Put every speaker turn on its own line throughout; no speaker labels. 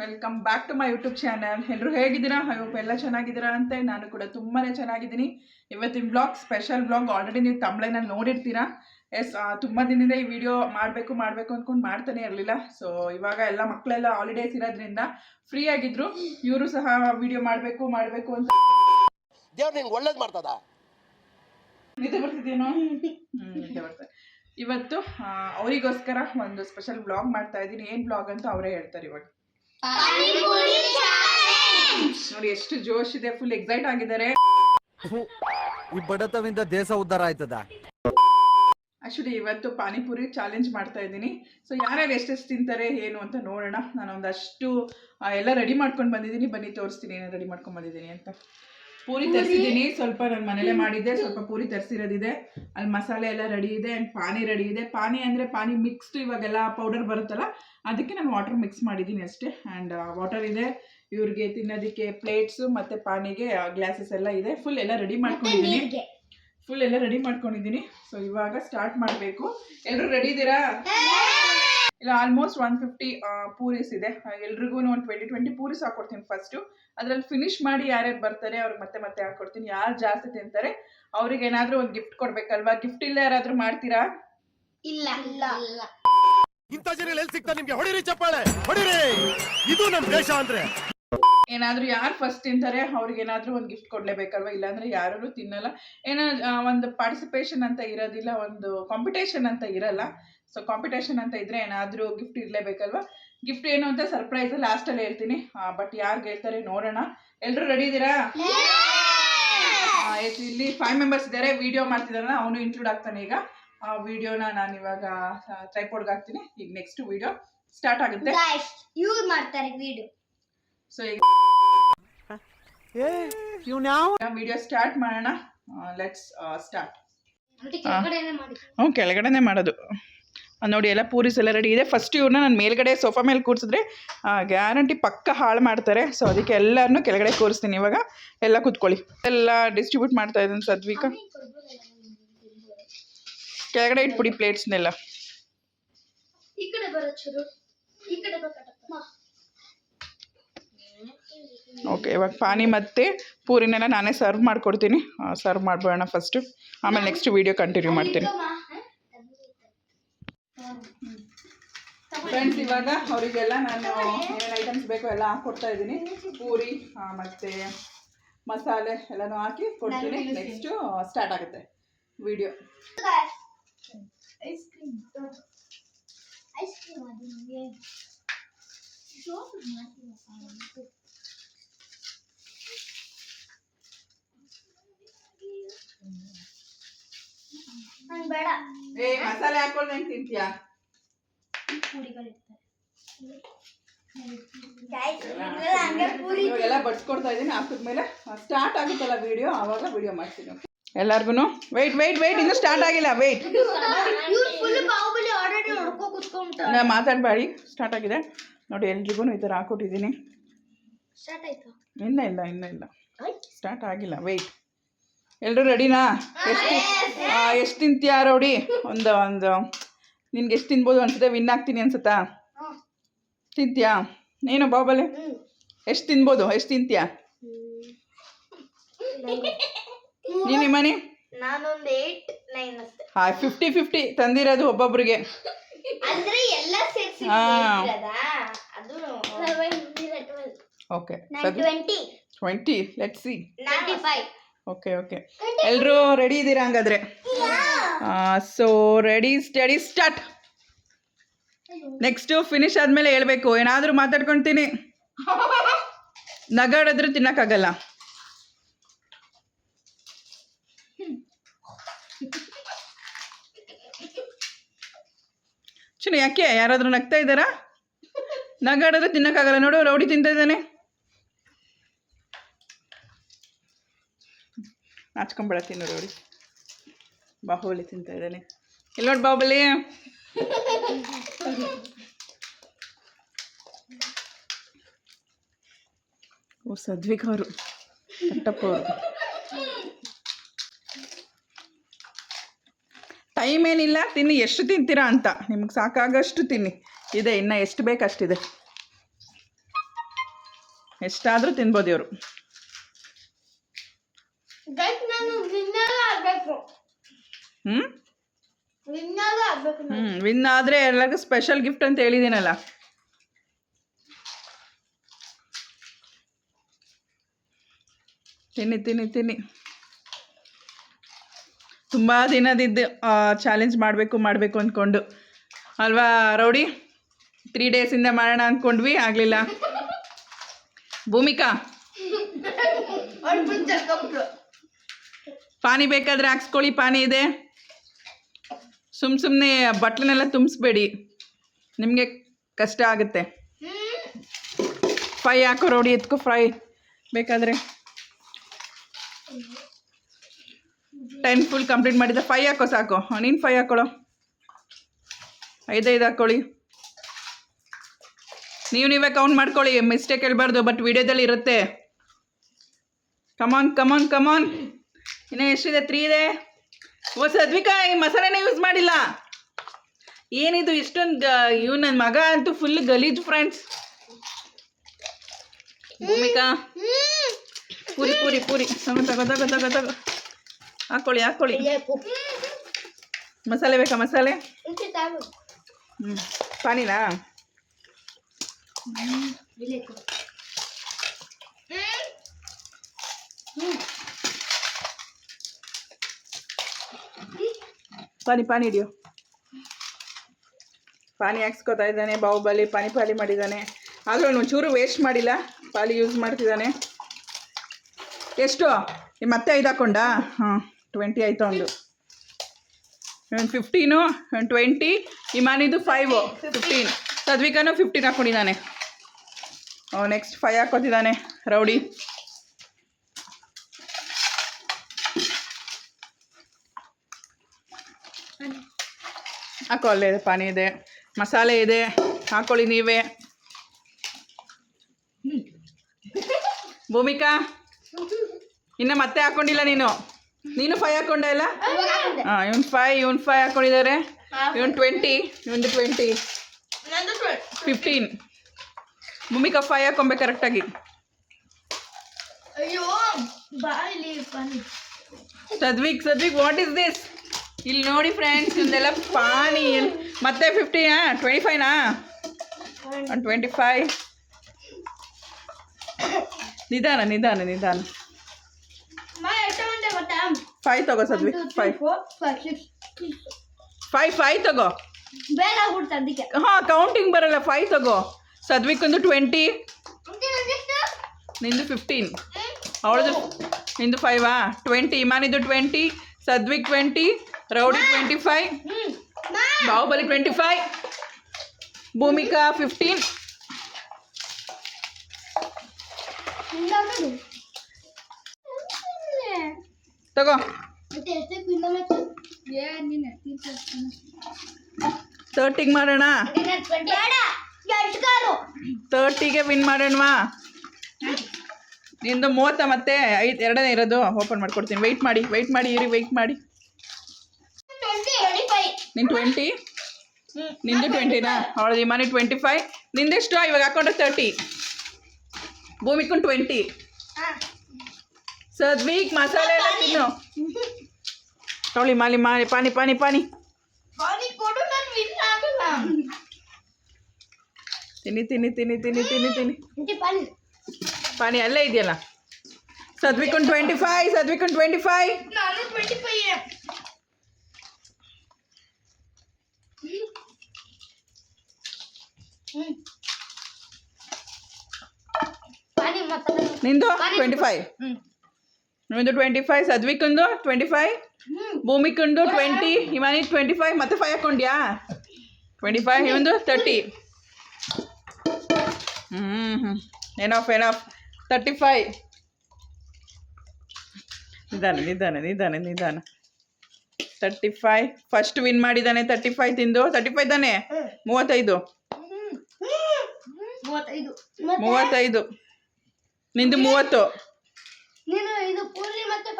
Welcome back to my YouTube channel ಎಲ್ಲರೂ ಹೇಗಿದ್ದೀರಾ? Hope ಎಲ್ಲ ಚೆನ್ನಾಗಿದ್ದೀರಾ ಅಂತ ನಾನು ಕೂಡ ತುಂಬಾ ಚೆನ್ನಾಗಿದ್ದೀನಿ. ಇವತ್ತಿನ ಬ್ಲಾಗ್ ಸ್ಪೆಷಲ್ ಬ್ಲಾಗ್ ಆಲ್ರೆಡಿ ನೀವು ತಮಿಳಿನಲ್ಲಿ ನೋಡಿರ್ತೀರಾ? ಎಸ್ ತುಂಬ ದಿನದಿಂದ ಈ ವಿಡಿಯೋ ಮಾಡಬೇಕು ಮಾಡಬೇಕು ಅಂದ್ಕೊಂಡು ಮಾಡ್ತಾನೆ ಇರಲಿಲ್ಲ. ಸೊ ಇವಾಗ ಎಲ್ಲ ಮಕ್ಕಳೆಲ್ಲ ಹಾಲಿಡೇಸ್ ಇರೋದ್ರಿಂದ ಫ್ರೀ ಆಗಿದ್ರು. ಇವರು ಸಹ ವಿಡಿಯೋ ಮಾಡಬೇಕು ಮಾಡಬೇಕು ಅಂತ.
ದೇವ್ರು ನಿನ್ಗೆ ಒಳ್ಳೇದು ಮಾಡ್ತದ?
ನಿದ್ದೆ ಬರ್ತಿದ್ದೇನೋ ಹ್ಮ್, ನಿದ್ದೆ ಬರ್ತದೆ ಇವತ್ತು ಅವರಿಗೋಸ್ಕರ ಒಂದು ಸ್ಪೆಷಲ್ ಬ್ಲಾಗ್ ಮಾಡ್ತಾ ಇದ್ದೀನಿ. ಏನು ಬ್ಲಾಗ್ ಅಂತ ಅವರೇ ಹೇಳ್ತಾರೆ ಇವಾಗ. ನೋಡಿ ಎಷ್ಟು ಜೋಶ್ ಇದೆ ಫುಲ್ ಎಕ್ಸೈಟ್ ಆಗಿದ್ದಾರೆ.
ಈ ಬಡತವಿಂದ ದೇಶ ಉದ್ಧಾರ ಆಯ್ತದ?
ಆಕ್ಚುಲಿ ಇವತ್ತು ಪಾನಿಪುರಿ ಚಾಲೆಂಜ್ ಮಾಡ್ತಾ ಇದ್ದೀನಿ. ಸೊ ಯಾರ್ಯಾರು ಎಷ್ಟೆಷ್ಟು ತಿಂತಾರೆ ಏನು ಅಂತ ನೋಡೋಣ. ನಾನು ಒಂದಷ್ಟು ಎಲ್ಲ ರೆಡಿ ಮಾಡ್ಕೊಂಡು ಬಂದಿದ್ದೀನಿ. ಬನ್ನಿ ತೋರಿಸ್ತೀನಿ ಏನು ರೆಡಿ ಮಾಡ್ಕೊಂಡು ಬಂದಿದ್ದೀನಿ ಅಂತ. ಪೂರಿ ತರಿಸಿದ್ದೀನಿ. ಸ್ವಲ್ಪ ನಾನು ಮನೇಲೆ ಮಾಡಿದ್ದೆ ಸ್ವಲ್ಪ ಪೂರಿ ತರಿಸಿರೋದಿದೆ. ಅಲ್ಲಿ ಮಸಾಲೆ ಎಲ್ಲ ರೆಡಿ ಇದೆ ಆ್ಯಂಡ್ ಪಾನಿ ರೆಡಿ ಇದೆ. ಪಾನಿ ಅಂದರೆ ಪಾನಿ ಮಿಕ್ಸ್ಡ್ ಇವಾಗೆಲ್ಲ ಪೌಡರ್ ಬರುತ್ತಲ್ಲ ಅದಕ್ಕೆ ನಾನು ವಾಟರ್ ಮಿಕ್ಸ್ ಮಾಡಿದ್ದೀನಿ ಅಷ್ಟೇ. ಆ್ಯಂಡ್ ವಾಟರ್ ಇದೆ ಇವ್ರಿಗೆ ತಿನ್ನೋದಕ್ಕೆ ಪ್ಲೇಟ್ಸು ಮತ್ತು ಪಾನಿಗೆ ಗ್ಲಾಸಸ್ ಎಲ್ಲ ಇದೆ. ಫುಲ್ ಎಲ್ಲ ರೆಡಿ ಮಾಡ್ಕೊಂಡಿದ್ದೀನಿ. ಫುಲ್ ಎಲ್ಲ ರೆಡಿ ಮಾಡ್ಕೊಂಡಿದ್ದೀನಿ. ಸೊ ಇವಾಗ ಸ್ಟಾರ್ಟ್ ಮಾಡಬೇಕು. ಎಲ್ಲರೂ ರೆಡಿ ಇದ್ದೀರಾ? ಇಲ್ಲ ಆಲ್ಮೋಸ್ಟ್ ಒನ್ ಫಿಫ್ಟಿ ಪೂರಿಸ್ ಇದೆ. ಎಲ್ರಿಗೂ ಒಂದು ಟ್ವೆಂಟಿ ಟ್ವೆಂಟಿ ಪೂರಿಸ್ ಹಾಕೊಡ್ತೀನಿ ಫಸ್ಟು ಅದ್ರಲ್ಲಿ ಫಿನಿಶ್ ಮಾಡಿ ಯಾರ್ಯಾರು ಬರ್ತಾರೆ ಅವ್ರಿಗೆ ಮತ್ತೆ ಮತ್ತೆ ಹಾಕೊಡ್ತೀನಿ. ಯಾರು ಜಾಸ್ತಿ ತಿಂತಾರೆ ಅವ್ರಿಗೆ ಏನಾದರೂ ಒಂದು ಗಿಫ್ಟ್ ಕೊಡ್ಬೇಕಲ್ವಾ? ಗಿಫ್ಟ್ ಇಲ್ಲ ಯಾರಾದರೂ ಮಾಡ್ತೀರಾ?
ಇಲ್ಲ. ಇಲ್ಲ. ಇಲ್ಲ.
ಇಂಥ ಜನ ಎಲ್ಲಿ ಸಿಗ್ತಾರೆ ನಿಮಗೆ? ಹೊಡಿರಿ ಚಪ್ಪಾಳೆ. ಹೊಡಿರಿ. ಇದು ನಮ್ ದೇಶ ಅಂದ್ರೆ.
ಏನಾದರೂ ಯಾರು ಫಸ್ಟ್ ತಿಂತಾರೆ ಅವ್ರಿಗೆ ಏನಾದರೂ ಒಂದು ಗಿಫ್ಟ್ ಕೊಡ್ಲೇಬೇಕಲ್ವಾ? ಇಲ್ಲಾಂದರೆ ಯಾರೂ ತಿನ್ನಲ್ಲ. ಏನೋ ಒಂದು ಪಾರ್ಟಿಸಿಪೇಷನ್ ಅಂತ ಇರೋದಿಲ್ಲ ಒಂದು ಕಾಂಪಿಟೇಷನ್ ಅಂತ ಇರಲ್ಲ. ಸೊ ಕಾಂಪಿಟೇಷನ್ ಅಂತ ಇದ್ರೆ ಏನಾದರೂ ಗಿಫ್ಟ್ ಇರ್ಲೇಬೇಕಲ್ವಾ? ಗಿಫ್ಟ್ ಏನು ಅಂತ ಸರ್ಪ್ರೈಸ್ ಲಾಸ್ಟಲ್ಲಿ ಹೇಳ್ತೀನಿ. ಬಟ್ ಯಾರು ಹೇಳ್ತಾರೆ ನೋಡೋಣ. ಎಲ್ಲರೂ ರೆಡಿ ಇದ್ದೀರಾ? ಇಲ್ಲಿ ಫೈವ್ ಮೆಂಬರ್ಸ್ ಇದ್ದಾರೆ. ವಿಡಿಯೋ ಮಾಡ್ತಿದ್ದಾರಲ್ಲ ಅವನು ಇನ್ಕ್ಲೂಡ್ ಆಗ್ತಾನೆ ಈಗ. ಆ ವಿಡಿಯೋನ ನಾನು ಇವಾಗ ಟ್ರೈಪೋರ್ಡ್ಗೆ ಹಾಕ್ತೀನಿ. ಈಗ ನೆಕ್ಸ್ಟ್ ವಿಡಿಯೋ ಸ್ಟಾರ್ಟ್ ಆಗುತ್ತೆ.
ಯೂಸ್ ಮಾಡ್ತಾರೆ ವಿಡಿಯೋ
ಸೊ ಈಗ ವಿಡಿಯೋ ಸ್ಟಾರ್ಟ್ ಮಾಡೋಣ? ಲೆಟ್ಸ್ ಸ್ಟಾರ್ಟ್
ಕೆಳಗಡೆನೆ ಮಾಡಿ.
ಹ್ಞೂ ಕೆಳಗಡೆನೇ ಮಾಡೋದು. ನೋಡಿ ಎಲ್ಲ ಪೂರೀಸ್ ಎಲ್ಲ ರೆಡಿ ಇದೆ. ಫಸ್ಟ್ ಇವ್ರನ್ನ ನಾನು ಮೇಲ್ಗಡೆ ಸೋಫಾ ಮೇಲೆ ಕೂರಿಸಿದ್ರೆ ಗ್ಯಾರಂಟಿ ಪಕ್ಕ ಹಾಳು ಮಾಡ್ತಾರೆ. ಸೊ ಅದಕ್ಕೆ ಎಲ್ಲರನ್ನೂ ಕೆಳಗಡೆ ಕೂರಿಸ್ತೀನಿ ಇವಾಗ. ಎಲ್ಲ ಕೂತ್ಕೊಳ್ಳಿ. ಎಲ್ಲ ಡಿಸ್ಟ್ರಿಬ್ಯೂಟ್ ಮಾಡ್ತಾ ಇದ್ದೀನಿ ಸದ್ವಿಕ ಕೆಳಗಡೆ ಇಟ್ಬಿಡಿ ಪ್ಲೇಟ್ಸ್ನೆಲ್ಲ
ಈ ಕಡೆ ಬರೋ ಚೂರು ಈ ಕಡೆ ಬರಕಟ್ಟಪ್ಪ
ಓಕೆ ಇವಾಗ ಪಾನಿ ಮತ್ತು ಪೂರಿನೆಲ್ಲ ನಾನೇ ಸರ್ವ್ ಮಾಡಿಕೊಡ್ತೀನಿ. ಸರ್ವ್ ಮಾಡಿಬಿಡೋಣ ಫಸ್ಟು ಆಮೇಲೆ ನೆಕ್ಸ್ಟ್ ವೀಡಿಯೋ ಕಂಟಿನ್ಯೂ ಮಾಡ್ತೀನಿ. ಫ್ರೆಂಡ್ಸ್ ಇವಾಗ ಅವರಿಗೆಲ್ಲ ನಾನು ಏನೇನು ಐಟಮ್ಸ್ ಬೇಕೋ ಎಲ್ಲ ಹಾಕ್ಕೊಡ್ತಾ ಇದ್ದೀನಿ. ಪೂರಿ ಮತ್ತು ಮಸಾಲೆ ಎಲ್ಲನೂ ಹಾಕಿ ಕೊಡ್ತೀನಿ. ನೆಕ್ಸ್ಟು ಸ್ಟಾರ್ಟ್ ಆಗುತ್ತೆ video
ice cream ice cream ಅದು ನಿಮಗೆ ಜೋಕ್ ಮಾಡ್ತೀನಿ ನಂಗೆ ಬೇಡ.
ಏ ಮಸಾಲೆ ಹಾಕೊಂಡು ಹೆಂಗೆ ತಿಂತೀಯಾ? ಇವಾಗೆಲ್ಲ ಬಡ್ಸ್ಕೊಡ್ತಾ ಇದ್ದೀನಿ ಹಾಕಿದ್ಮೇಲೆ ಸ್ಟಾರ್ಟ್ ಆಗುತ್ತಲ್ಲ ವಿಡಿಯೋ ಆವಾಗ ವಿಡಿಯೋ ಮಾಡ್ತೀನಿ. ಎಲ್ಲರಿಗೂ ವೆಯ್ಟ್ ವೆಯ್ಟ್ ವೆಯ್ಟ್ ಇನ್ನೂ ಸ್ಟಾರ್ಟ್ ಆಗಿಲ್ಲ ವೆಯ್ಟ್ ನಾ ಮಾತಾಡಬೇಡಿ ಸ್ಟಾರ್ಟ್ ಆಗಿದೆ. ನೋಡಿ ಎಲ್ರಿಗೂ ಈ ಥರ ಹಾಕ್ಕೊಟ್ಟಿದ್ದೀನಿ ಇಲ್ಲ ಇಲ್ಲ ಇನ್ನೂ ಇಲ್ಲ. ಸ್ಟಾರ್ಟ್ ಆಗಿಲ್ಲ ವೆಯ್ಟ್ ಎಲ್ಲರೂ ರೆಡಿನಾ ಎಷ್ಟು ಎಷ್ಟು ತಿಂತೀಯಾ ರೌಡಿ? ಒಂದು ಒಂದು ನಿನ್ಗೆ ಎಷ್ಟು ತಿನ್ಬೋದು ಅನ್ಸುತ್ತೆ? ವಿನ್ ಆಗ್ತೀನಿ ಅನ್ಸುತ್ತಾ? ತಿಂತೀಯಾ? ನೀನು ಬಾಬಲೆ ಎಷ್ಟು ತಿನ್ಬೋದು? ಎಷ್ಟು ತಿಂತೀಯಾ? ನೀನು ಮನೆ ಹಾಂ ಫಿಫ್ಟಿ ಫಿಫ್ಟಿ ತಂದಿರೋದು ಒಬ್ಬೊಬ್ರಿಗೆ.
ಅಂದ್ರೆ ಎಲ್ಲ ಸೇರಿಸಿ
ಹಾ.
ಅದು
okay
twenty
twenty let see okay okay ಎಲ್ಲರೂ ರೆಡಿ ಇದ್ದೀರಾ ಹಂಗಾದ್ರೆ? So ready steady start next finish ಆದಮೇಲೆ ಹೇಳ್ಬೇಕು. ಏನಾದರೂ ಮಾತಾಡ್ಕೊಳ್ತೀನಿ ನಗಾಡಿದ್ರೆ ತಿನ್ನೋಕ್ಕಾಗಲ್ಲ. ಚಿನ್ನ ಯಾಕೆ? ಯಾರಾದರೂ ನಗ್ತಾ ಇದ್ದಾರಾ? ನಗಾಡಿದ್ರೆ ತಿನ್ನೋಕ್ಕಾಗಲ್ಲ. ನೋಡು ರೌಡಿ ತಿಂತಾ ಇದ್ದಾನೆ. ನಾಚ್ಕೊಂಬೇಡ ನೋಡಿ ನೋಡಿ ಬಾಹುಬಲಿ ತಿಂತ ಇದ್ದಾನೆ. ಇಲ್ಲಿ ನೋಡಿ ಬಾಹುಬಲಿ? ಓ ಸದ್ವಿಕ್ ಅವರು. ಕಟ್ಟಪ್ಪ ಅವರು. ಟೈಮ್ ಏನಿಲ್ಲ, ತಿನ್ನಿ, ಎಷ್ಟು ತಿಂತೀರಾ ಅಂತ. ನಿಮ್ಗೆ ಸಾಕಾಗಷ್ಟು ತಿನ್ನಿ. ಇದೆ, ಇನ್ನು ಎಷ್ಟು ಬೇಕಷ್ಟಿದೆ. ಎಷ್ಟಾದರೂ ತಿನ್ಬೋದು ಇವರು
ಗೈಸ್ ನಾನು ವಿನ್ನರ್ ಆಗ್ಬೇಕು
ಹ್ಞೂ. ಹ್ಞೂ ವಿನ್ ಆದರೆ ಎಲ್ಲರಿಗೂ ಸ್ಪೆಷಲ್ ಗಿಫ್ಟ್ ಅಂತ ಹೇಳಿದ್ದೀನಲ್ಲ ತಿನ್ನಿ ತಿನ್ನಿ ತಿನ್ನಿ. ತುಂಬ ದಿನದಿದ್ದು ಚಾಲೆಂಜ್ ಮಾಡಬೇಕು ಮಾಡಬೇಕು ಅಂದ್ಕೊಂಡು ಅಲ್ವಾ ರೌಡಿ? ತ್ರೀ ಡೇಸಿಂದ ಮಾಡೋಣ ಅಂದ್ಕೊಂಡ್ವಿ ಆಗಲಿಲ್ಲ. ಭೂಮಿಕಾ. ಪಾನಿ ಬೇಕಾದರೆ ಹಾಕ್ಸ್ಕೊಳ್ಳಿ ಪಾನಿ ಇದೆ. ಸುಮ್ಮ ಸುಮ್ಮನೆ ಬಟ್ಲನ್ನೆಲ್ಲ ತುಂಬಿಸ್ಬೇಡಿ. ನಿಮಗೆ ಕಷ್ಟ ಆಗುತ್ತೆ. ಫ್ರೈ ಹಾಕೋ ರೋಡಿ ಎತ್ಕೋ ಫ್ರೈ ಬೇಕಾದರೆ. ಟೆನ್ ಫುಲ್ ಕಂಪ್ಲೀಟ್ ಮಾಡಿದ್ದೆ ಫೈ ಹಾಕೋ ಸಾಕು. ನೀನು ಫೈ ಹಾಕೊಳ್ಳೋ ಐದೈದು ಹಾಕ್ಕೊಳ್ಳಿ ನೀವು ನೀವೇ ಕೌಂಟ್ ಮಾಡ್ಕೊಳ್ಳಿ. ಮಿಸ್ಟೇಕ್ ಹೇಳ್ಬಾರ್ದು ಬಟ್ ವಿಡಿಯೋದಲ್ಲಿ ಇರುತ್ತೆ. ಕಮಾನ್ ಕಮಾನ್ ಕಮಾನ್ ಇನ್ನೂ ಎಷ್ಟಿದೆ? ತ್ರೀ ಇದೆ? ಓ ಸದ್ವಿಕಾ ಈ ಮಸಾಲೆನೇ ಯೂಸ್ ಮಾಡಿಲ್ಲ. ಏನಿದು ಇಷ್ಟೊಂದು ಇವ್ ನನ್ನ ಮಗ ಅಂತೂ ಫುಲ್ ಗಲೀಜು ಫ್ರೆಂಡ್ಸ್ ಭೂಮಿಕಾ, ಪುರಿ, ಪೂರಿ ಪೂರಿ. ತಗೋ ತಗೋ ತಗೋ ತಗೋ ಹಾಕ್ಕೊಳ್ಳಿ ಹಾಕ್ಕೊಳ್ಳಿ ಮಸಾಲೆ ಬೇಕಾ ಮಸಾಲೆ. ಹ್ಞೂ ಪಾನಿನಾ
ಇಲ್ಲೇ ಕೊಡು. ಹ್ಮ್. ಹ್ಮ್.
ಪಾನಿ ಪಾನಿ ಹಿಡಿಯೋ. ಪಾನಿ ಹಾಕ್ಸ್ಕೊತಾ ಇದ್ದಾನೆ, ಬಾಹುಬಲಿ ಪಾನಿ ಪಾಲಿ ಮಾಡಿದ್ದಾನೆ. ಆದರೂ ಒಂಚೂರು ವೇಸ್ಟ್ ಮಾಡಿಲ್ಲ, ಪಾಲಿ ಯೂಸ್ ಮಾಡ್ತಿದ್ದಾನೆ. ಎಷ್ಟು? ಮತ್ತೆ ಐದು ಹಾಕೊಂಡಾ? ಹಾಂ ಟ್ವೆಂಟಿ ಆಯಿತು ಒಂದು ಒಂದು ಫಿಫ್ಟೀನು ಒಂದು ಟ್ವೆಂಟಿ ಇಮಾನಿದು ಫೈವು ಫಿಫ್ಟೀನ್ ಸದ್ವಿಕಾನು ಫಿಫ್ಟೀನ್ ಹಾಕ್ಕೊಂಡಿದ್ದಾನೆ ನೆಕ್ಸ್ಟ್ ಫೈವ್ ಹಾಕೋತಿದ್ದಾನೆ, ರೌಡಿ. ಹಾಕೋ ಅಲ್ಲೇ ಇದೆ ಪಾನಿ ಇದೆ. ಮಸಾಲೆ ಇದೆ ಹಾಕೊಳ್ಳಿ ನೀವೇ. ಭೂಮಿಕಾ ಇನ್ನು ಮತ್ತೆ ಹಾಕೊಂಡಿಲ್ಲ ನೀನು. ನೀನು ಫೈ ಹಾಕೊಂಡೆ ಇಲ್ಲ ಹಾಂ ಇವನ್ ಫೈ ಇವನ್ ಫೈ ಹಾಕೊಂಡಿದ್ದಾರೆ. ಇವನ್ ಟ್ವೆಂಟಿ ಇವನ್ ಟ್ವೆಂಟಿ. ಫಿಫ್ಟೀನ್ ಭೂಮಿಕಾ ಫೈ ಹಾಕೊಂಬೆ ಕರೆಕ್ಟಾಗಿ Sadvik Sadvik what is this ಇಲ್ಲಿ ನೋಡಿ ಫ್ರೆಂಡ್ಸ್ ಇದೆಲ್ಲ ಪಾನಿ ಮತ್ತೆ ಫಿಫ್ಟಿನಾ ಟ್ವೆಂಟಿ ಫೈನಾ ಒನ್ ಟ್ವೆಂಟಿ ಫೈವ್ ನಿಧಾನ ನಿಧಾನ ನಿಧಾನ. ಫೈವ್ ತಗೋ ಸದ್ವಿ. ಫೈವ್ ಫೈವ್ ಫೈವ್ ತಗೋ. ಹಾಂ ಕೌಂಟಿಂಗ್ ಬರಲ್ಲ. ಫೈವ್ ತಗೋ. ಸದ್ವಿಕ್ಕೊಂದು ಟ್ವೆಂಟಿ? ನಿಂದು ಫಿಫ್ಟೀನ್ ಅವಳದು ನಿಂದು ಫೈವಾ twenty ಇಮಾನಿದು twenty Sadvik twenty rowdy twenty five Bahubali twenty five Bhumika fifteen. ತಗೋ? ತರ್ಟಿಗೆ ಮಾಡೋಣ? ತರ್ಟಿಗೆ ವಿನ್ ಮಾಡೋಣವಾ ನಿಂದು ಮೂವತ್ತ ಮತ್ತೆ ಐದು, ಎರಡನೇ ಇರೋದು ಓಪನ್ ಮಾಡ್ಕೊಡ್ತೀನಿ ವೆಯ್ಟ್ ಮಾಡಿ ವೆಯ್ಟ್ ಮಾಡಿ, ಇರಿ ವೆಯ್ಟ್ ಮಾಡಿ. ನಿನ್ ಟ್ವೆಂಟಿ. ನಿಂದು ಟ್ವೆಂಟಿನಾ ಅವಳದು ಇಮಾನಿ ಟ್ವೆಂಟಿ ಫೈವ್ ನಿಂದೆಷ್ಟು? ಇವಾಗ ಹಾಕೊಂಡ್ರೆ ತರ್ಟಿ ಭೂಮಿಕೊಂಡು ಟ್ವೆಂಟಿ. ಸದ್ವೀಕ್ ಮಸಾಲೆ ಎಲ್ಲ ತಿನ್ನು. ತೊಳಿ ಮಾಲಿ ಮಾಲಿ ಪಾನಿ ಪಾನಿ ಪಾನಿ. ತಿನ್ನಿ ತಿನ್ನಿ ತಿನ್ನಿ ತಿನ್ನಿ ತಿನ್ನಿ ತಿನ್ನಿ.
ಪಾನಿ.
ಅಲ್ಲೇ ಇದೆಯಲ್ಲ? ಸದ್ವಿಕೊಂಡು ಟ್ವೆಂಟಿ ಫೈವ್ ಸದ್ವಿಕೊಂಡು ಟ್ವೆಂಟಿ ಫೈವ್
ನಾನು 25. ಹ್ಮ್. ಪಾನಿ ಮತ್ತೆ
ನಿಂದು? ಟ್ವೆಂಟಿ ಫೈವ್
ನಿಮ್ಮದು
ನಿಂದು twenty five ಸದ್ವಿಕಂದು twenty five. ಭೂಮಿಕಂದು twenty ಇವಾನಿ twenty five ಮತ್ತೆ ಫೈವ್ ಹಾಕೊಂಡ್ಯಾ ಟ್ವೆಂಟಿ ಫೈವ್ ಇವಂದು ತರ್ಟಿ ಹ್ಞೂ ಹ್ಞೂ ಏನಫ್ ಏನಫ್ ತರ್ಟಿ ಫೈವ್ ನಿಧಾನ ನಿಧಾನ ನಿಧಾನ ನಿಧಾನ. ತರ್ಟಿ ಫೈವ್ ಫಸ್ಟ್ ವಿನ್ ಮಾಡಿದ್ದಾನೆ ತರ್ಟಿ ಫೈವ್ ತಿಂದು. ತರ್ಟಿ ಫೈವ್ ತಾನೆ ಮೂವತ್ತೈದು.
ಮೂವತ್ತೈದು.
ಮೂವತ್ತೈದು. ನಿಂದು ಮೂವತ್ತು.
ನೀನು ಇದು ಪೂರಿ ಮತ್ತೆ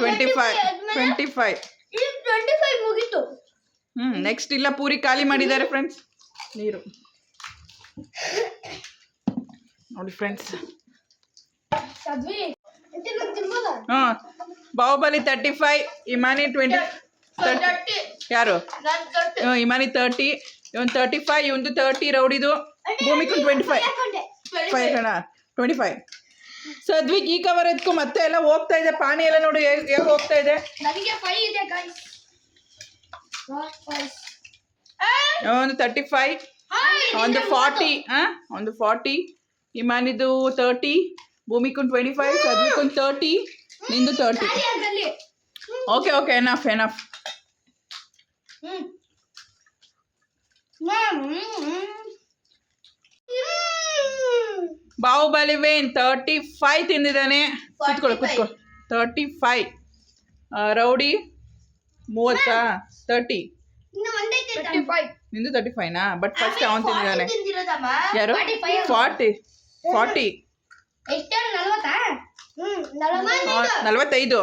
twenty five twenty five
twenty five ಮುಗೀತು.
ಹ್ಞೂ ನೆಕ್ಸ್ಟ್ ಇಲ್ಲ ಪೂರಿ ಖಾಲಿ ಮಾಡಿದ್ದಾರೆ ಫ್ರೆಂಡ್ಸ್ ನೀರು. ನೋಡಿ ಫ್ರೆಂಡ್ಸ್
ಸದ್ವಿ ಅಂತ ನಾನು ತಿನ್ಬೋದಾ?
ಹಾಂ Bahubali thirty five Imani twenty thirty ಯಾರು? ಹ್ಮ್, ಇಮಾನಿ ತರ್ಟಿ ಇವನ್ ತರ್ಟಿ ಫೈವ್ ಇವಂದು ತರ್ಟಿ ರೌಡಿದು ಭೂಮಿಕು ಟ್ವೆಂಟಿ ಫೈವ್ ಫೈವ್ ಕಣ? ಟ್ವೆಂಟಿ ಫೈವ್ ಸದ್ವಿಕ್ ಈ ಕವರ್ ಎದ್ಕು ಮತ್ತೆ ಎಲ್ಲ ಹೋಗ್ತಾ ಇದೆ. ಪಾನಿ ಎಲ್ಲ ನೋಡಿ ಹೇಗೆ ಹೋಗ್ತಾ ಇದೆ? ಒಂದು ತರ್ಟಿ ಫೈವ್ ಒಂದು ಫಾರ್ಟಿ ಹಾಂ ಒಂದು ಫಾರ್ಟಿ ಇಮಾನಿದು ತರ್ಟಿ ಭೂಮಿಕುನ್ ಟ್ವೆಂಟಿ ಫೈವ್ ಸದ್ವಿಕುನ್ ತರ್ಟಿ ನಿಂದು thirty okay okay enough enough Bahubali vane thirty five ತಿಂದಿದ್ದಾನೆ. ಕುತ್ಕೊಳ್ಳಿ ಕುತ್ಕೊಳ್ಳಿ. ತರ್ಟಿ ಫೈವ್ ರೌಡಿ ಮೂವತ್ತಾ? ತರ್ಟಿ ನಿಂದು ತರ್ಟಿ ಫೈವ್ನಾ ಬಟ್ ಫಸ್ಟ್ ಅವನು ತಿಂದಿದ್ದಾನೆ. ಯಾರು? ಫಾರ್ಟಿ ಫಾರ್ಟಿ ನಲವತ್ತೈದು.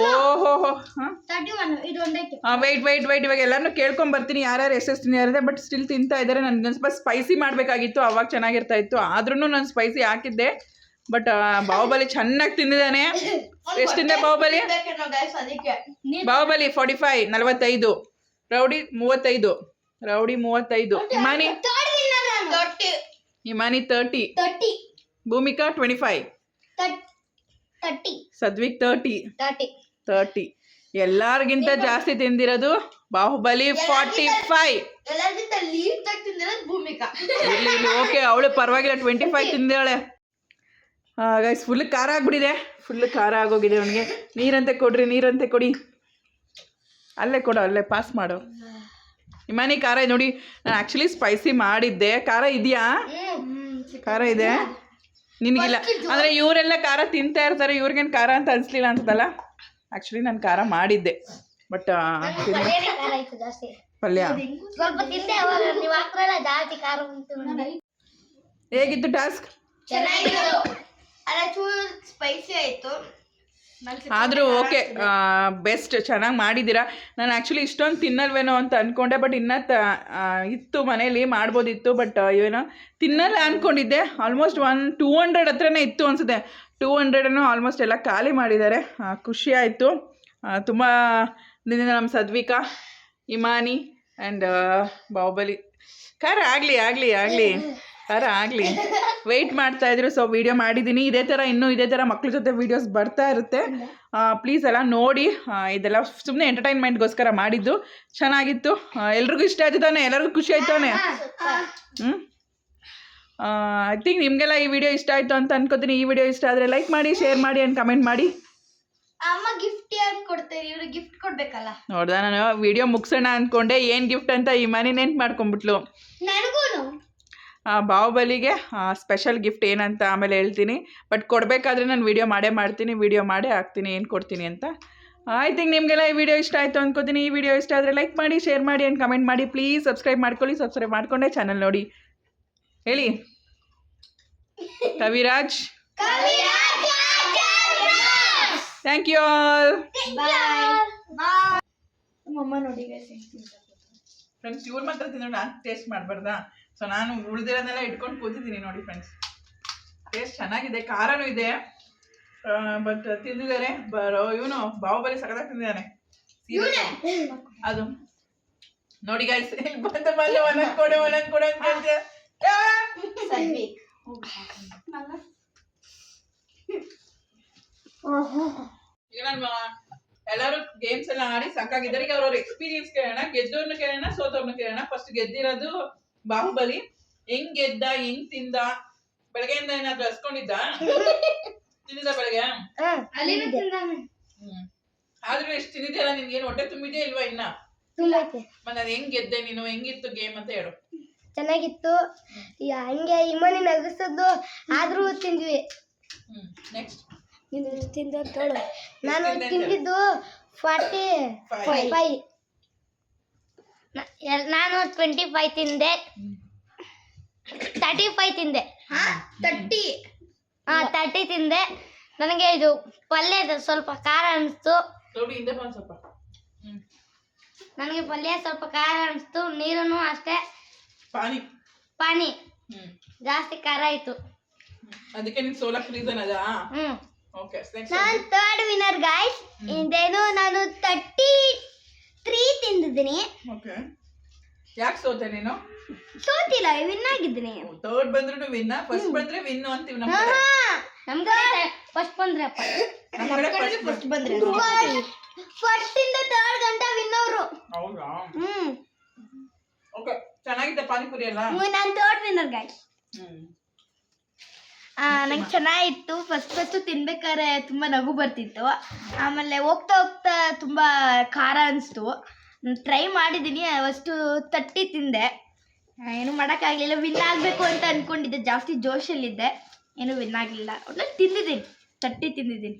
ಓಹೋ ಹಾಂ ವೈಟ್ ವೈಟ್ ವೈಟ್ ಇವಾಗ ಎಲ್ಲರನ್ನೂ ಕೇಳ್ಕೊಂಡ್ ಬರ್ತೀನಿ. ಯಾರ್ಯಾರು ಎಷ್ಟೆಷ್ಟು ತಿಂದಿದ್ದಾರೆ ಬಟ್ ಸ್ಟಿಲ್ ತಿಂತಾ ಇದ್ದಾರೆ ನನಗೆ ಸ್ವಲ್ಪ ಸ್ಪೈಸಿ ಮಾಡಬೇಕಾಗಿತ್ತು ಅವಾಗ ಚೆನ್ನಾಗಿರ್ತಾ ಇತ್ತು. ಆದ್ರೂ ನಾನು ಸ್ಪೈಸಿ ಹಾಕಿದ್ದೆ. ಬಟ್ ಬಾಹುಬಲಿ ಚೆನ್ನಾಗಿ ತಿಂದಿದ್ದಾನೆ. ಎಷ್ಟು ತಿಂದೆ ಬಾಹುಬಲಿ?
ಅದಕ್ಕೆ.
ಬಾಹುಬಲಿ ಫಾರ್ಟಿ ಫೈವ್ ನಲವತ್ತೈದು. ರೌಡಿ ಮೂವತ್ತೈದು. ರೌಡಿ ಮೂವತ್ತೈದು. Imani?
Himani
Imani thirty
thirty
Bhumika twenty five
thirty
Sadvik thirty
thirty
thirty ಎಲ್ಲರಿಗಿಂತ ಜಾಸ್ತಿ ತಿಂದಿರೋದು ಬಾಹುಬಲಿ ಫಾರ್ಟಿ ಫೈವ್
ಎಲ್ಲರಿಗಿಂತ ಲೀವ್ ತಗ್ ತಿಂದಿರೋದು ಭೂಮಿಕಾ.
ಇಲ್ಲಿ ಇಲ್ಲಿ ಓಕೆ ಅವಳು ಪರವಾಗಿಲ್ಲ ಟ್ವೆಂಟಿ ಫೈವ್ ತಿಂದಾಳೆ ಗೈಸ್ ಫುಲ್ ಖಾರ ಆಗ್ಬಿಟ್ಟಿದೆ. ಫುಲ್ ಖಾರ ಆಗೋಗಿದೆ ಅವನಿಗೆ. ನೀರಂತೆ ಕೊಡ್ರಿ ನೀರಂತೆ ಕೊಡಿ. ಅಲ್ಲೇ ಕೊಡು ಅಲ್ಲೇ ಪಾಸ್ ಮಾಡು. ಇಮಾನಿ ಖಾರ ಇದೆ ನೋಡಿ ನಾನು ಆ್ಯಕ್ಚುಲಿ ಸ್ಪೈಸಿ ಮಾಡಿದ್ದೆ. ಖಾರ ಇದೆಯಾ? ಖಾರ ಇದೆ? ನಿನಗಿಲ್ಲ. ಅಂದ್ರೆ ಇವರೆಲ್ಲ ಖಾರ ತಿಂತಾ ಇರ್ತಾರೆ ಇವ್ರಿಗೇನು ಖಾರ ಅಂತ ಅನ್ಸ್ಲಿಲ್ಲ ಅಂತದಲ್ಲ? ಆ್ಯಕ್ಚುಲಿ ನಾನು ಖಾರ ಮಾಡಿದ್ದೆ. ಬಟ್ ಪಲ್ಯ? ಹೇಗಿತ್ತು ಟಾಸ್ಕ್
ಸ್ಪೈಸಿ ಆಯ್ತು.
ಆದರೂ ಓಕೆ ಬೆಸ್ಟ್ ಚೆನ್ನಾಗಿ ಮಾಡಿದ್ದೀರಾ? ನಾನು ಆ್ಯಕ್ಚುಲಿ ಇಷ್ಟೊಂದು ತಿನ್ನಲ್ವೇನೋ ಅಂತ ಅಂದ್ಕೊಂಡೆ ಬಟ್ ಇನ್ನೂ ತ ಇತ್ತು ಮನೇಲಿ ಮಾಡ್ಬೋದಿತ್ತು ಬಟ್ ಏನೋ ತಿನ್ನಲ್ಲ ಅಂದ್ಕೊಂಡಿದ್ದೆ ಆಲ್ಮೋಸ್ಟ್ ಒನ್ ಟೂ ಹಂಡ್ರೆಡ್ ಹತ್ರನೇ ಇತ್ತು ಅನಿಸುತ್ತೆ. ಟೂ ಹಂಡ್ರೆಡನ್ನು ಆಲ್ಮೋಸ್ಟ್ ಎಲ್ಲ ಖಾಲಿ ಮಾಡಿದ್ದಾರೆ. ಖುಷಿ ಆಯಿತು. ತುಂಬ ದಿನದಿಂದ ನಮ್ಮ ಸದ್ವಿಕಾ ಇಮಾನಿ ಆ್ಯಂಡ್ ಬಾಹುಬಲಿ. ಖಾರ ಆಗಲಿ ಆಗಲಿ ಆಗಲಿ. ಖಾರ ಆಗಲಿ. ವೆಯ್ಟ್ ಮಾಡ್ತಾ ಇದ್ರು ಸೊ ವಿಡಿಯೋ ಮಾಡಿದ್ದೀನಿ ಇದೇ ಥರ ಇನ್ನೂ ಇದೇ ಥರ ಮಕ್ಳ ಜೊತೆ ವೀಡಿಯೋಸ್ ಬರ್ತಾ ಇರುತ್ತೆ. ಪ್ಲೀಸ್ ಎಲ್ಲ ನೋಡಿ. ಇದೆಲ್ಲ ಸುಮ್ಮನೆ ಎಂಟರ್ಟೈನ್ಮೆಂಟ್ಗೋಸ್ಕರ ಮಾಡಿದ್ದು. ಚೆನ್ನಾಗಿತ್ತು. ಎಲ್ರಿಗೂ ಇಷ್ಟ ಆಯ್ತು ತಾನೆ? ಎಲ್ಲರಿಗೂ ಖುಷಿ ಆಯ್ತು ತಾನೆ? ಹ್ಞೂ ಐ ಥಿಂಕ್ ನಿಮಗೆಲ್ಲ ಈ ವಿಡಿಯೋ ಇಷ್ಟ ಆಯಿತು ಅಂತ ಅನ್ಕೋತೀನಿ. ಈ ವಿಡಿಯೋ ಇಷ್ಟ ಆದರೆ ಲೈಕ್ ಮಾಡಿ ಶೇರ್ ಮಾಡಿ ಆ್ಯಂಡ್ ಕಮೆಂಟ್ ಮಾಡಿ.
ಅಮ್ಮ ಗಿಫ್ಟ್ ಯಾರು ಕೊಡ್ತಾರೆ? ಇವ್ರು ಗಿಫ್ಟ್ ಕೊಡ್ಬೇಕಲ್ಲ?
ನೋಡ್ದ ನಾನು? ವಿಡಿಯೋ ಮುಗ್ಸೋಣ ಅಂದ್ಕೊಂಡೆ ಏನು ಗಿಫ್ಟ್ ಅಂತ ಈ ಮನೆ ನೆನ್ಪು ಮಾಡ್ಕೊಂಡ್ಬಿಟ್ಲು. ಬಾಹುಬಲಿಗೆ ಸ್ಪೆಷಲ್ ಗಿಫ್ಟ್ ಏನಂತ ಆಮೇಲೆ ಹೇಳ್ತೀನಿ. ಬಟ್ ಕೊಡಬೇಕಾದ್ರೆ ನಾನು ವಿಡಿಯೋ ಮಾಡೇ ಮಾಡ್ತೀನಿ ವೀಡಿಯೋ ಮಾಡೇ ಹಾಕ್ತೀನಿ ಏನು ಕೊಡ್ತೀನಿ ಅಂತ. ಐ ಥಿಂಕ್ ನಿಮಗೆಲ್ಲ ಈ ವಿಡಿಯೋ ಇಷ್ಟ ಆಯಿತು ಅಂದ್ಕೋತೀನಿ ಈ ವಿಡಿಯೋ ಇಷ್ಟ ಆದರೆ ಲೈಕ್ ಮಾಡಿ ಶೇರ್ ಮಾಡಿ ಆ್ಯಂಡ್ ಕಮೆಂಟ್ ಮಾಡಿ. ಪ್ಲೀಸ್ ಸಬ್ಸ್ಕ್ರೈಬ್ ಮಾಡ್ಕೊಳ್ಳಿ ಸಬ್ಸ್ಕ್ರೈಬ್ ಮಾಡ್ಕೊಂಡೆ ಚಾನಲ್ ನೋಡಿ. ಹೇಳಿ? ಕವಿರಾಜ್. ಥ್ಯಾಂಕ್ ಯು ಆಲ್
ನೋಡಿ
ಫ್ರೆಂಡ್ಸ್ ಇವ್ರು ಮಾತ್ರ ತಿನ್ನೋಣ ನಾನು ಟೇಸ್ಟ್ ಮಾಡಬಾರ್ದಾ? ಸೊ ನಾನು ಉಳಿದಿರೋದೆಲ್ಲ ಇಟ್ಕೊಂಡು ಕೂತಿದ್ದೀನಿ ನೋಡಿ ಫ್ರೆಂಡ್ಸ್ ಟೇಸ್ಟ್ ಚೆನ್ನಾಗಿದೆ ಖಾರನೂ ಇದೆ. ಬಟ್ ತಿಂದಿದ್ದಾರೆ ಬರೋ ಇವನು ಬಾಹುಬಲಿ ಸಕದಾಗ ತಿಂದಿದ್ದಾನೆ. ಅದು. ನೋಡಿ ಗಾಯ್ಸ್ ಬಂದ ಬಂದ ಒಂದೊಂದು ಕೊಡೆ ಒಂದೊಂದು ಕೊಡೆ ಅಂತ? ಈಗ ನಾನು ಎಲ್ಲರೂ ಗೇಮ್ಸ್ ಎಲ್ಲ ಆಡಿ ಸಾಕಾಗಿದ್ದಾರೆ ಈಗ ಅವ್ರವ್ರ ಎಕ್ಸ್ಪೀರಿಯನ್ಸ್ ಕೇಳೋಣ ಗೆದ್ದವ್ರನ್ನ ಕೇಳೋಣ ಸೋತವ್ರನ್ನ ಕೇಳೋಣ. ಫಸ್ಟ್ ಗೆದ್ದಿರೋದು ಬಾಹುಬಲಿ. ಹೆಂಗ್ ಗೆದ್ದ ಹೆಂಗ್ ತಿಂದ? ಬೆಳಗ್ಗೆಯಿಂದ ಏನಾದ್ರು ಹಸ್ಕೊಂಡಿದ್ದ? ತಿಂದಿದ್ದ ಬೆಳಗ್ಗೆ? ಹ್ಮ್. ಆದ್ರೂ ಎಷ್ಟು ತಿಂದಿದ್ಯಲ್ಲ ನಿನ್ಗೆ ಏನು ಹೊಟ್ಟೆ ತುಂಬಿದ್ಯಾ ಇಲ್ವಾ ಇನ್ನ? ಮತ್ತೆ ಅದ್ ಹೆಂಗ್ ಗೆದ್ದೆ ನೀನು ಹೆಂಗಿತ್ತು ಗೇಮ್ ಅಂತ ಹೇಳು.
ಚೆನ್ನಾಗಿತ್ತು. ಹಂಗೆ ಇಮ್ಮನಿ ನಗಿಸೋದು ಆದ್ರೂ ತಿಂದ್ವಿ.
ಹ್ಮ್. ನೆಕ್ಸ್ಟ್
ನೀನು ಎಷ್ಟು ತಿಂದ ತೋಳು ನಾನು. ತಿಂದಿದ್ದು ಫಾರ್ಟಿ. ಫೈವ್. ನಾನು ಟ್ವೆಂಟಿ ಫೈವ್ ತಿಂದೆ. ತರ್ಟಿ ಫೈವ್ ತಿಂದೆ.
ತರ್ಟಿ
ಹಾಂ ತರ್ಟಿ ತಿಂದೆ. ನನಗೆ ಇದು ಪಲ್ಯ ಸ್ವಲ್ಪ ಖಾರ ಅನಿಸ್ತು. ನನಗೆ ಪಲ್ಯ ಸ್ವಲ್ಪ ಖಾರ ಅನಿಸ್ತು. ನೀರನ್ನು ಅಷ್ಟೇ.
ಪಾನಿ.
ಪಾನಿ. ಜಾಸ್ತಿ ಖಾರ ಆಯಿತು.
ಅದಕ್ಕೆ ನಿನ್ ಸೋಲಕ್ ರೀಸನ್ ಅದ?
ಹ್ಮ್.
ಓಕೆ
ನಾನ್ ಥರ್ಡ್ ವಿನ್ನರ್ ಗಾಯ್ಸ್ ಇದೇನು ನಾನು ತರ್ಟಿ ತ್ರೀ ತಿಂದಿದ್ದೀನಿ.
ಓಕೆ ಯಾಕೆ ಸೋತೆ ನೀನು?
ಸೋತಿಲ್ಲ ವಿನ್ ಆಗಿದ್ದೀನಿ.
ಥರ್ಡ್ ಬಂದ್ರು ವಿನ್ನ ಫಸ್ಟ್ ಬಂದ್ರೆ ವಿನ್ ಅಂತೀವಿ ನಮ್ಮ ಕಡೆ.
ಫಸ್ಟ್ ಬಂದ್ರೆ
ನಮ್ಮ ಕಡೆ ಫಸ್ಟ್
ಬಂದ್ರೆ. ಫಸ್ಟ್ ಇಂದ ಥರ್ಡ್ ಗಂಟ ವಿನ್ ಅವರು.
ಹೌದಾ?
ಹ್ಮ್.
ಓಕೆ ಚೆನ್ನಾಗಿದೆ ಪಾನಿಪುರಿ ಅಲ್ಲ?
ನಾನು ಥರ್ಡ್ ವಿನ್ನರ್ ಗಾಯ್ಸ್
ಹ್ಮ್.
ನಂಗೆ ಚೆನ್ನಾಗಿತ್ತು. ಫಸ್ಟ್ ಫಸ್ಟು ತಿನ್ಬೇಕಾದ್ರೆ ತುಂಬ ನಗು ಬರ್ತಿತ್ತು. ಆಮೇಲೆ ಹೋಗ್ತಾ ಹೋಗ್ತಾ ತುಂಬ ಖಾರ ಅನಿಸ್ತು. ಟ್ರೈ ಮಾಡಿದ್ದೀನಿ ಅಷ್ಟು ತಟ್ಟಿ ತಿಂದೆ. ಏನು ಮಾಡೋಕ್ಕಾಗಲಿಲ್ಲ ವಿನ್ ಆಗಬೇಕು ಅಂತ ಅಂದ್ಕೊಂಡಿದ್ದೆ ಜಾಸ್ತಿ ಜೋಶಲ್ಲಿದ್ದೆ. ಏನು ವಿನ್ ಆಗಲಿಲ್ಲ. ಒಟ್ನಲ್ಲಿ ತಿಂದಿದ್ದೀನಿ. ತಟ್ಟಿ ತಿಂದಿದ್ದೀನಿ.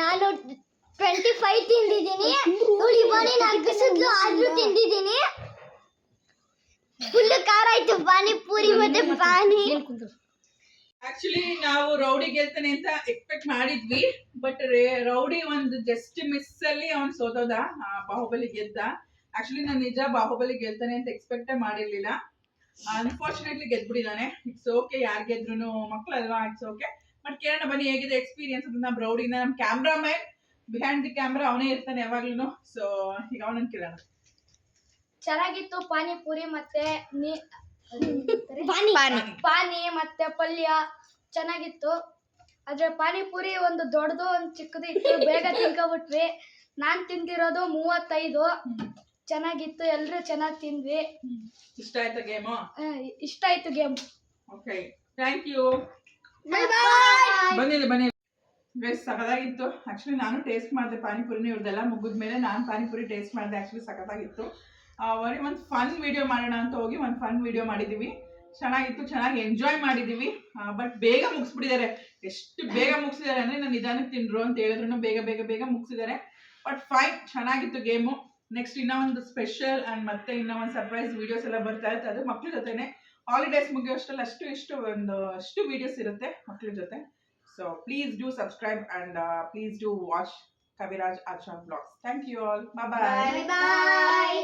ನಾನು ಟ್ವೆಂಟಿ ಫೈವ್ ತಿಂದಿದ್ದೀನಿ. ಆದರೂ ತಿಂದಿದ್ದೀನಿ. ಫುಲ್ ಖಾರ ಆಯ್ತು. ಪಾನಿಪುರಿ ಮತ್ತೆ ಪಾನಿ.
ಆಕ್ಚುಲಿ ನಾವು ರೌಡಿ ಗೆಲ್ತಾನೆ ಅಂತ ಎಕ್ಸ್ಪೆಕ್ಟ್ ಮಾಡಿದ್ವಿ ಬಟ್ ರೌಡಿ ಒಂದು ಜಸ್ಟ್ ಮಿಸ್ ಅಲ್ಲಿ ಅವ್ನ್ ಸೋತೋದ ಆ, ಬಾಹುಬಲಿ ಗೆದ್ದ. ಆಕ್ಚುಲಿ ನಾನು ನಿಜ ಬಾಹುಬಲಿ ಗೆಲ್ತಾನೆ ಅಂತ ಎಕ್ಸ್ಪೆಕ್ಟೇ ಮಾಡಿರ್ಲಿಲ್ಲ. ಅನ್ಫಾರ್ಚುನೇಟ್ಲಿ ಗೆದ್ಬಿಟ್ಟಿದ್ದಾನೆ. ಇಟ್ಸ್ ಓಕೆ ಯಾರು ಗೆದ್ರು ಅಲ್ವಾ? ಇಟ್ಸ್ ಓಕೆ ಬಟ್ ಕೇಳೋಣ ಬನ್ನಿ ಹೇಗಿದೆ ಎಕ್ಸ್ಪೀರಿಯನ್ಸ್ ಅಂತ. ನಮ್ಮ ರೌಡಿನ ನಮ್ಮ camera man behind the camera ಅವನೇ ಇರ್ತಾನೆ ಯಾವಾಗ್ಲೂ ಸೊ ಈಗ ಅವನನ್ನ ಕೇಳೋಣ.
ಚೆನ್ನಾಗಿತ್ತು. ಪಾನಿಪುರಿ ಮತ್ತೆ ನೀ
ಪಾನಿ.
ಮತ್ತೆ ಪಲ್ಯ ಚೆನ್ನಾಗಿತ್ತು. ಆದ್ರೆ ಪಾನಿಪುರಿ ಒಂದು ದೊಡ್ಡದು ಒಂದು ಚಿಕ್ಕದು ಇತ್ತು. ಬೇಗ ತಿನ್ಕೊಬಿಟ್ವಿ. ನಾನ್ ತಿಂದಿರೋದು ಮೂವತ್ತೈದು. ಚೆನ್ನಾಗಿತ್ತು. ಎಲ್ರು ಚೆನ್ನಾಗಿ ತಿಂದ್ವಿ.
ಇಷ್ಟ ಆಯ್ತಾ ಗೇಮು?
ಆ, ಇಷ್ಟ ಆಯ್ತು ಗೇಮ್.
Okay thank you. ಬನ್ನಿಲ್ಲ ಬನ್ನಿ ಗೈಸ್ ಸಖತ್ತಾಗಿತ್ತು. ಆಕ್ಚುಲಿ ನಾನು ಟೇಸ್ಟ್ ಮಾಡಿದೆ ಪಾನಿಪುರಿನ ಇವ್ರದೆಲ್ಲ. ಮುಗಿದ್ಮೇಲೆ ನಾನು ಪಾನಿಪುರಿ ಟೇಸ್ಟ್ ಮಾಡಿದೆ. ಆಕ್ಚುಲಿ ಸಖತ್ತಾಗಿತ್ತು. ಒಂದು ಫನ್ ವಿಡಿಯೋ ಮಾಡೋಣ ಅಂತ ಹೋಗಿ ಒಂದು ಫನ್ ವಿಡಿಯೋ ಮಾಡಿದ್ದೀವಿ ಚೆನ್ನಾಗಿತ್ತು, ಚೆನ್ನಾಗಿ ಎಂಜಾಯ್ ಮಾಡಿದ್ದೀವಿ ಬಟ್ ಬೇಗ ಮುಗಿಸ್ಬಿಟ್ಟಿದ್ದಾರೆ. ಎಷ್ಟು ಬೇಗ ಮುಗಿಸಿದ್ದಾರೆ ಅಂದರೆ ನಾನು ನಿಧಾನಕ್ಕೆ ತಿಂದ್ರು ಅಂತ ಹೇಳಿದ್ರು ಬೇಗ ಬೇಗ ಬೇಗ ಮುಗಿಸಿದ್ದಾರೆ ಬಟ್ ಫೈನ್ ಚೆನ್ನಾಗಿತ್ತು ಗೇಮು ನೆಕ್ಸ್ಟ್ ಇನ್ನೊಂದು ಸ್ಪೆಷಲ್ ಆ್ಯಂಡ್ ಮತ್ತೆ ಇನ್ನೊಂದು ಸರ್ಪ್ರೈಸ್ ವೀಡಿಯೋಸ್ ಎಲ್ಲ ಬರ್ತಾ ಇರುತ್ತೆ. ಅದು ಮಕ್ಳ ಜೊತೆನೆ. ಹಾಲಿಡೇಸ್ ಮುಗಿಯೋಷ್ಟರಲ್ಲಿ ಅಷ್ಟು ಇಷ್ಟು ಒಂದು, ಅಷ್ಟು ವಿಡಿಯೋಸ್ ಇರುತ್ತೆ ಮಕ್ಳ ಜೊತೆ. So please do subscribe and please do watch Kaviraj Achar vlogs thank you all
bye